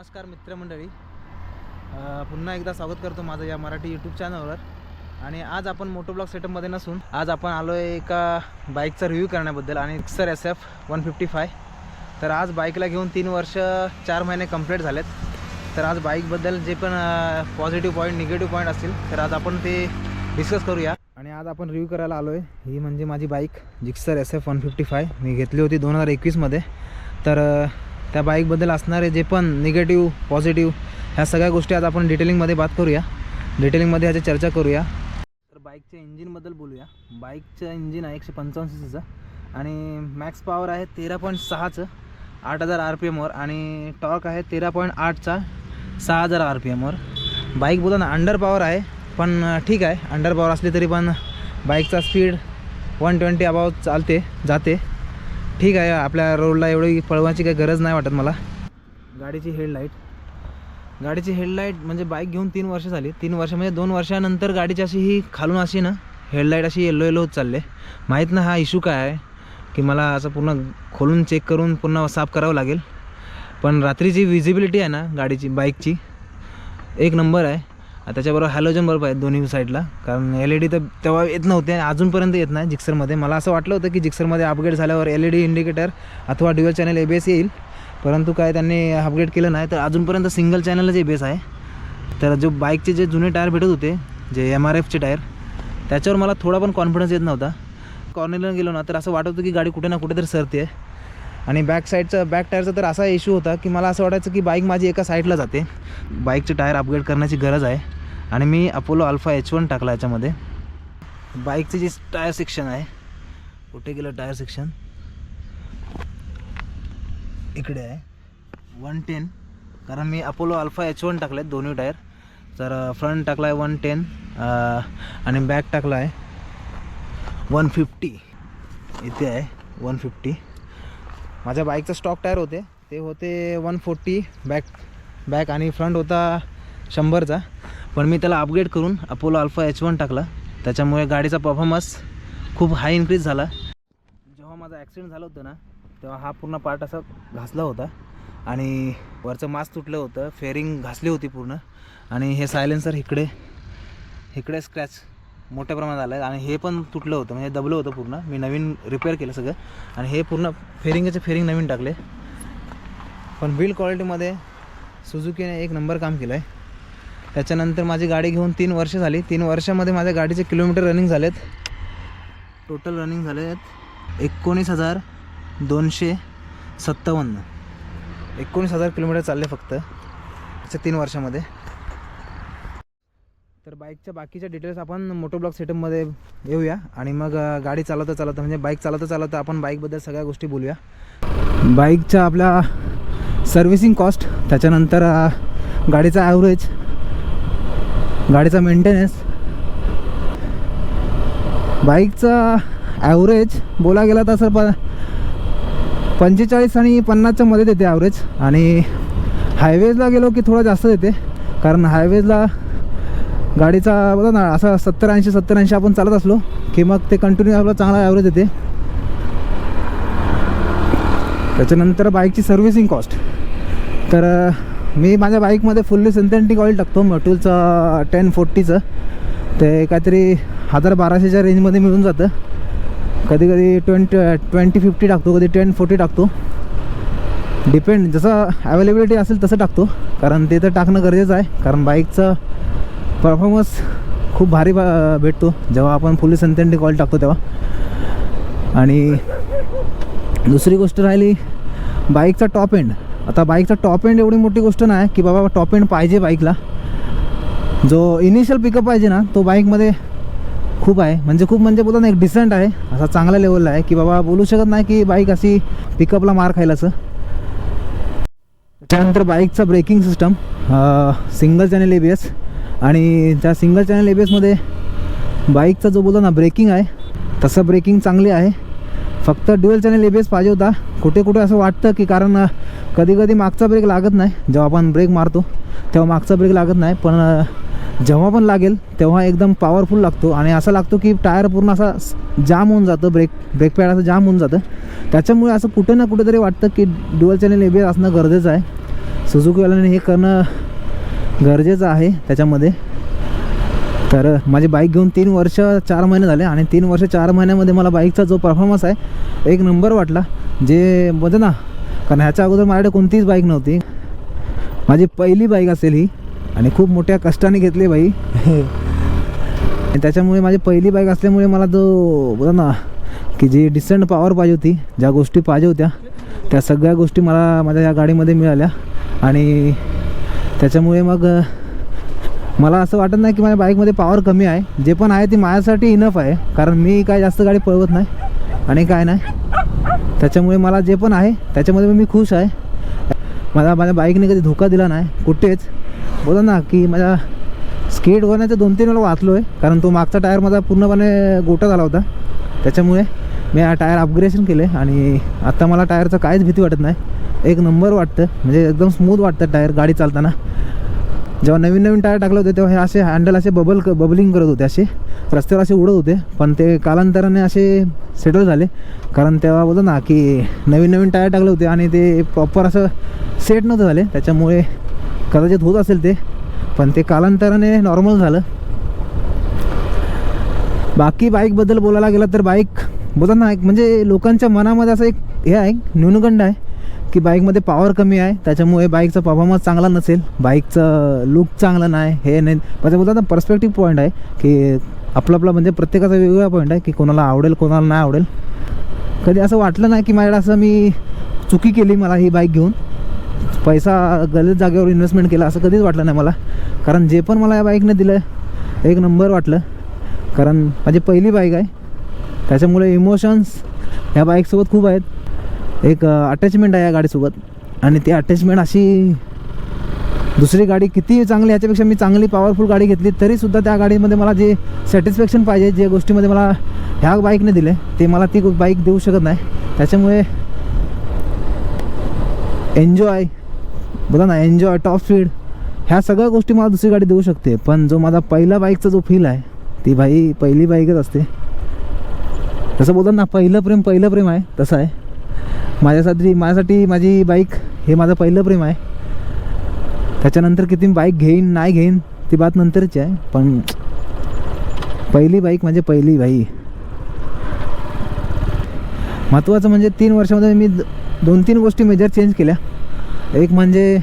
नमस्कार मित्रमंडळी. पुन्हा एकदा स्वागत करतो माझं या मराठी यूट्यूब चॅनलवर आणि आज आपण मोटो ब्लॉग सेटअपमध्ये नसून आज आपण आलो आहे एका बाईकचा रिव्ह्यू करण्याबद्दल आणि Gixxer S F one fifty five तर आज बाईकला घेऊन तीन वर्ष चार महिने कंप्लीट झालेत. तर आज बाईकबद्दल जे पण पॉझिटिव्ह पॉईंट निगेटिव्ह पॉईंट असतील तर आज आपण ते डिस्कस करूया. आणि आज आपण रिव्ह्यू करायला आलो आहे ही म्हणजे माझी bike Gixxer S F one fifty five मी घेतली होती दोन हजार एकवीसमध्ये. तर त्या बाईकबद्दल असणारे जे पण निगेटिव्ह पॉझिटिव्ह ह्या सगळ्या गोष्टी आज आपण डिटेलिंगमध्ये बात करूया. डिटेलिंगमध्ये ह्याची चर्चा करूया. तर बाईकच्या इंजिनबद्दल बोलूया. बाईकचं इंजिन आहे एकशे पंचावन्न सी सीचं आणि मॅक्स पॉवर आहे तेरा पॉईंट सहाचं आठ हजार आर पी एमवर आणि टॉर्क आहे तेरा पॉईंट आठचा सहा हजार आर पी एमवर बाईक बोला ना अंडर पॉवर आहे पण ठीक आहे. अंडर पॉवर असली तरी पण बाईकचा स्पीड वन ट्वेंटी अबाव चालते जाते. ठीक आहे आपल्या रोडला एवढी पळवायची काही गरज नाही वाटत मला. गाडीची हेडलाईट गाडीची हेडलाईट म्हणजे बाईक घेऊन तीन वर्ष झाली. तीन वर्ष म्हणजे दोन वर्षानंतर गाडीची अशी ही खालून अशी ना हेडलाईट अशी येल्लो येल्लो होत चालले माहीत ना हा इश्यू काय आहे की मला असं पूर्ण खोलून चेक करून पुन्हा साफ करावं लागेल. पण रात्रीची विजिबिलिटी आहे ना गाडीची बाईकची एक नंबर आहे. त्याच्याबरोबर हॅलोजन बल्ब आहेत दोन्ही साईडला कारण एल ई डी तर तेव्हा येत नव्हते आणि अजूनपर्यंत येत नाही जिक्सरमध्ये मला असं वाटलं होतं की जिक्सरमध्ये अपग्रेड झाल्यावर एल ई डी इंडिकेटर अथवा dual channel A B S येईल. परंतु काय त्यांनी अपग्रेड केलं नाही. तर अजूनपर्यंत सिंगल चॅनलच ए बी एस आहे. तर जो बाईकचे जे जुने टायर भेटत होते जे एम आर एफचे टायर त्याच्यावर मला थोडा पण कॉन्फिडन्स येत नव्हता. कॉर्नरला गेलो ना तर असं वाटत होतं की गाडी कुठे ना कुठेतरी सरते आणि बॅक साईडचा बॅक टायरचा तर असा इश्यू होता की मला असं वाटायचं की बाईक माझी एका साईडला जाते. बाईकचे टायर अपग्रेड करण्याची गरज आहे. आणि मी अपोलो अल्फा एच वन टाकला याच्यामध्ये. बाईकचं जे टायर सेक्शन आहे कुठे गेलं टायर सेक्शन इकडे आहे. वन टेन कारण मी अपोलो अल्फा एच वन टाकले आहेत दोन्ही टायर तर फ्रंट टाकला आहे वन टेन आणि बॅक टाकला आहे वन फिफ्टी इथे आहे वन फिफ्टी माझ्या बाईकचा स्टॉक टायर होते. ते होते वन फोर्टी बॅक बॅक आणि फ्रंट होता शंभरचा. पण मी त्याला अपग्रेड करून अपोलो अल्फा एच वन टाकला. त्याच्यामुळे गाडीचा परफॉर्मन्स खूप हाय इन्क्रीज झाला. जेव्हा माझा ॲक्सिडेंट झालं होतं ना तेव्हा हा पूर्ण पार्ट असा घासला होता. आणि वरचं मास्क तुटलं होतं फेअरिंग घासली होती पूर्ण. आणि हे सायलेन्सर इकडे इकडे स्क्रॅच मोठ्या प्रमाणात आलं. आहे आणि हे पण तुटलं होतं म्हणजे दबलं होतं पूर्ण. मी नवीन रिपेअर केलं सगळं. आणि हे पूर्ण फेरिंगचे फेरिंग नवीन टाकले. पण बिल्ड क्वालिटीमध्ये सुझुकीने एक नंबर काम केलं आहे त्याच्यानंतर माझी गाडी घेऊन तीन वर्ष झाली. तीन वर्षामध्ये माझ्या गाडीचे किलोमीटर रनिंग झालेत. टोटल रनिंग झाले आहेत एकोणीस हजार दोनशे सत्तावन्न. एकोणीस हजार किलोमीटर चालले फक्त. त्याच्या तीन वर्षामध्ये. तर बाईकच्या बाकीच्या डिटेल्स आपण मोटोब्लॉक सेटअपमध्ये येऊया. आणि मग गाडी चालवता चालवता म्हणजे बाईक चालवता चालवता आपण बाईकबद्दल सगळ्या गोष्टी बोलूया. बाईकच्या आपल्या सर्व्हिसिंग कॉस्ट त्याच्यानंतर गाडीचा ॲव्हरेज गाडीचा मेंटेनन्स बाईकचा ॲव्हरेज बोला गेला तर प पंचेचाळीस आणि पन्नासच्या मध्ये देते ॲव्हरेज आणि हायवेजला गेलो की थोडं जास्त देते. कारण हायवेजला गाडीचा बघा ना असा सत्तर ऐंशी सत्तर ऐंशी आपण चालत असलो की मग ते कंटिन्यू आपला चांगला ॲव्हरेज देते. त्याच्यानंतर बाईकची सर्व्हिसिंग कॉस्ट तर मी माझ्या बाईकमध्ये फुल्ली सिंथेटिक ऑइल टाकतो मटूलचं टेन फोर्टीचं ते काहीतरी हजार बाराशेच्या रेंजमध्ये मिळून जातं. कधी कधी ट्वेंटी ट्वेंटी फिफ्टी टाकतो कधी टेन फोर्टी टाकतो. डिपेंड जसं अवेलेबिलिटी असेल तसं टाकतो. कारण ते तर टाकणं गरजेचं आहे. कारण बाईकचं परफॉर्मन्स खूप भारी बा- भेटतो. जेव्हा आपण फुल्ली सिंथेटिक ऑइल टाकतो तेव्हा. आणि दुसरी गोष्ट राहिली बाईकचा टॉप एंड आता बाईकचा टॉप एंड एवढी मोठी गोष्ट नाही की बाबा टॉप एंड पाहिजे बाईकला जो इनिशियल पिकअप पाहिजे ना तो बाईकमध्ये खूप आहे. म्हणजे खूप म्हणजे बोलतो ना एक डिसेंट आहे. असा चांगला लेवलला आहे की बाबा बोलू शकत नाही की बाईक अशी पिकअपला मार खायलाचं त्यानंतर बाईकचा braking system single channel A B S आणि त्या सिंगल चॅनल ए बी एसमध्ये बाईकचा जो बोलतो ना ब्रेकिंग आहे तसं ब्रेकिंग चांगली आहे. फक्त ड्युअल चॅनल एबीएस पाहिजे होता. कुठे कुठे असं वाटतं की कारण कधी कधी मागचा ब्रेक लागत नाही. जेव्हा आपण ब्रेक मारतो तेव्हा मागचा ब्रेक लागत नाही. पण जेव्हा पण लागेल तेव्हा एकदम पॉवरफुल लागतो. आणि असं लागतो की टायर पूर्ण असा जाम होऊन जातं. ब्रेक ब्रेक पॅड असं जाम होऊन जातं. त्याच्यामुळे असं कुठे ना कुठेतरी वाटतं की ड्युअल चॅनल एबीएस असणं गरजेचं आहे. सुझुकीवाल्याने हे करणं गरजेचं आहे त्याच्यामध्ये. तर माझी बाईक घेऊन तीन वर्ष चार महिने झाले आणि तीन वर्ष चार महिन्यामध्ये मला बाईकचा जो परफॉर्मन्स आहे एक नंबर वाटला. जे म्हणजे ना कारण ह्याच्या अगोदर माझ्याकडे कोणतीच बाईक नव्हती. माझी पहिली बाईक असेल ही आणि खूप मोठ्या कष्टाने घेतली बाई. आणि त्याच्यामुळे माझी पहिली बाईक असल्यामुळे मला जो बोला ना की जी डिसेंट पॉवर पाहिजे होती ज्या गोष्टी पाहिजे होत्या त्या सगळ्या गोष्टी मला माझ्या या गाडीमध्ये मिळाल्या. आणि त्याच्यामुळे मग मला असं वाटत नाही की माझ्या बाईकमध्ये पॉवर कमी आहे. जे पण आहे ती माझ्यासाठी इनफ आहे. कारण मी काय जास्त गाडी पळवत नाही आणि काय नाही. त्याच्यामुळे मला जे पण आहे त्याच्यामध्ये मी खुश आहे. मला माझ्या बाईकने कधी धोका दिला नाही. कुठेच. बोला ना की माझ्या स्केट होण्याचं दोन तीन वेळा वाचलो आहे कारण तो मागचा टायर माझा पूर्णपणे गोटा झाला होता. त्याच्यामुळे मी हा टायर अपग्रेशन केले आणि आत्ता मला टायरचं काहीच भीती वाटत नाही. एक नंबर वाटतं. म्हणजे एकदम स्मूथ वाटतं टायर गाडी चालताना. जेव्हा नवीन नवीन टायर टाकले होते तेव्हा हे असे हँडल असे बबल बबलिंग करत होते असे. रस्त्यावर असे उडत होते पण ते कालांतराने असे सेटल झाले. कारण तेव्हा बोलतो ना की नवीन नवीन टायर टाकले होते आणि ते प्रॉपर असं सेट नव्हतं झाले. त्याच्यामुळे कदाचित होत असेल ते पण ते कालांतराने नॉर्मल झालं. बाकी बाईकबद्दल बोलायला गेलं तर बाईक बोलतात ना एक म्हणजे लोकांच्या मनामध्ये असं एक हे आहे न्यूनगंड आहे. की बाईकमध्ये पॉवर कमी आहे त्याच्यामुळे बाईकचा परफॉर्मन्स चांगला नसेल बाईकचं लुक चांगलं नाही हे नाही. त्याच्याबद्दल आता पर्स्पेक्टिव्ह पॉईंट आहे की आपलं आपलं म्हणजे प्रत्येकाचा वेगवेगळा पॉईंट आहे की कोणाला आवडेल कोणाला नाही आवडेल. कधी असं वाटलं नाही की माझ्याकडे असं मी चुकी केली मला ही बाईक घेऊन. पैसा गलत जागेवर इन्व्हेस्टमेंट केला असं कधीच वाटलं नाही मला. कारण जे पण मला या बाईकने दिलं एक नंबर वाटलं. कारण माझी पहिली बाईक आहे. त्याच्यामुळे इमोशन्स ह्या बाईकसोबत खूप आहेत. एक अटॅचमेंट आहे या गाडीसोबत. आणि ती अटॅचमेंट अशी दुसरी गाडी किती चांगली ह्याच्यापेक्षा मी चांगली पॉवरफुल गाडी घेतली तरीसुद्धा त्या गाडीमध्ये मला जे सॅटिस्फॅक्शन पाहिजे जे गोष्टीमध्ये मला ह्या बाईकने दिले ते मला ती बाईक देऊ शकत नाही. त्याच्यामुळे एन्जॉय बघा ना एन्जॉय टॉप स्पीड ह्या सगळ्या गोष्टी मला दुसरी गाडी देऊ शकते. पण जो माझा पहिला बाईकचा जो फील आहे ती भाई पहिली बाईकच असते. तसं बोलतात ना पहिलं प्रेम पहिलं प्रेम आहे तसं आहे. माझ्यासाठी माझ्यासाठी माझी बाईक हे माझं पहिलं प्रेम आहे. त्याच्यानंतर किती बाईक घेईन नाही घेईन ती बात नंतरची आहे. पण पहिली बाईक म्हणजे पहिली बाई. महत्त्वाचं म्हणजे तीन वर्षामध्ये मी द- दोन तीन गोष्टी मेजर चेंज केल्या. एक म्हणजे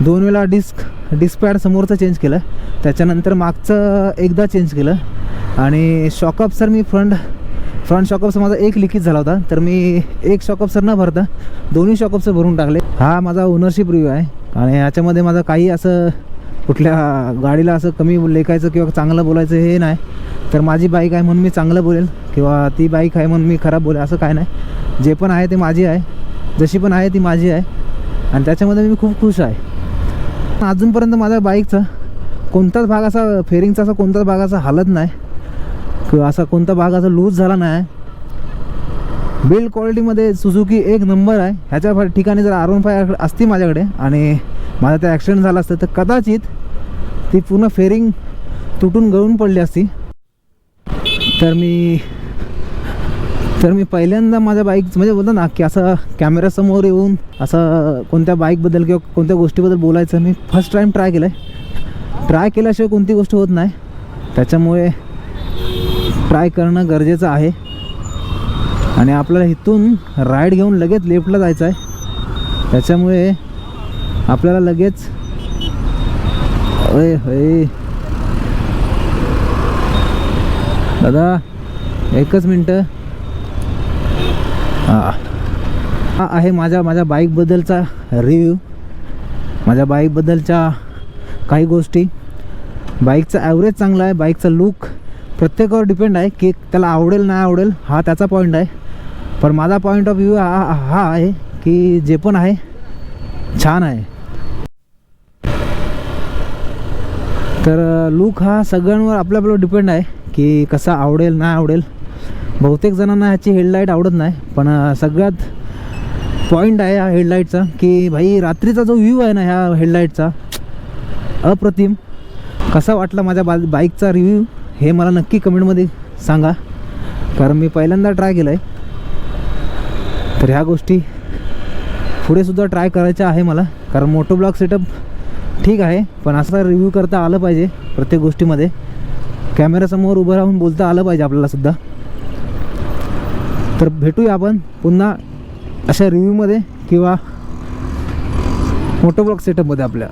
दोन वेळा डिस्क डिस्क पॅड समोरचं चेंज केलं. त्याच्यानंतर मागचं एकदा चेंज केलं. आणि शॉकअप सर मी फ्रंट फ्रंट शॉकअपचा माझा एक लिकेज झाला होता. तर मी एक शॉकअप न भरता दोन्ही शॉकअपचं भरून टाकले. हा माझा ओनरशिप रिव्ह्यू आहे. आणि याच्यामध्ये माझं काही असं कुठल्या गाडीला असं कमी लेखायचं किंवा चांगलं बोलायचं हे नाही. तर माझी बाईक आहे म्हणून मी चांगलं बोलेल किंवा ती बाईक आहे म्हणून मी खराब बोलेल असं काय नाही. जे पण आहे ते माझी आहे. जशी पण आहे ती माझी आहे. आणि त्याच्यामध्ये मी खूप खुश आहे. अजूनपर्यंत माझ्या बाईकचा कोणताच भाग असा फेरिंगचा असा कोणताच भाग असा हालत नाही. किंवा असा कोणता भाग असा लूज झाला नाही. बिल्ड क्वालिटीमध्ये सुझुकी एक नंबर आहे. ह्याच्या ठिकाणी जर आर वन फाय असती माझ्याकडे आणि माझा त्या ॲक्सिडेंट झाला असतं तर कदाचित ती पूर्ण फेरिंग तुटून गळून पडली असती. तर मी तर मी पहिल्यांदा माझ्या बाईक म्हणजे बोलतो ना की असं कॅमेऱ्यासमोर येऊन असं कोणत्या बाईकबद्दल किंवा कोणत्या गोष्टीबद्दल बोलायचं मी फर्स्ट टाईम ट्राय केलं आहे ट्राय केल्याशिवाय कोणती गोष्ट होत नाही. त्याच्यामुळे ट्राय करणं गरजेचं आहे. आणि आपल्याला इथून राईड घेऊन लगेच लेफ्टला जायचं आहे. त्याच्यामुळे आपल्याला लगेच अय होय. दादा एकच मिनटं. हां. हा आहे माझ्या माझ्या बाईकबद्दलचा रिव्ह्यू माझ्या बाईकबद्दलच्या काही गोष्टी. बाईकचा ॲव्हरेज चांगला आहे बाईकचा लूक प्रत्येकावर डिपेंड आहे की त्याला आवडेल नाही आवडेल हा त्याचा पॉईंट आहे. पण माझा पॉईंट ऑफ व्ह्यू हा हा आहे की जे पण आहे छान आहे. तर लूक हा सगळ्यांवर आपल्या आपल्यावर डिपेंड आहे की कसा आवडेल नाही आवडेल. बहुतेक जणांना ह्याची हेडलाईट आवडत नाही पण सगळ्यात पॉईंट आहे ह्या हेडलाईटचा की भाई रात्रीचा जो व्ह्यू आहे ना ह्या हेडलाईटचा अप्रतिम. कसा वाटला माझ्या बा बाईकचा रिव्ह्यू हे मला नक्की कमेंटमध्ये सांगा. कारण मी पहिल्यांदा ट्राय केलं आहे तर ह्या गोष्टी पुढेसुद्धा ट्राय करायच्या आहे मला. कारण मोटो ब्लॉग सेटअप ठीक आहे पण असा रिव्ह्यू करता आलं पाहिजे प्रत्येक गोष्टीमध्ये. कॅमेऱ्यासमोर उभं राहून बोलता आलं पाहिजे आपल्यालासुद्धा तर भेटूया आपण पुन्हा अशा रिव्ह्यूमध्ये किंवा मोटो ब्लॉग सेटअपमध्ये आपल्या.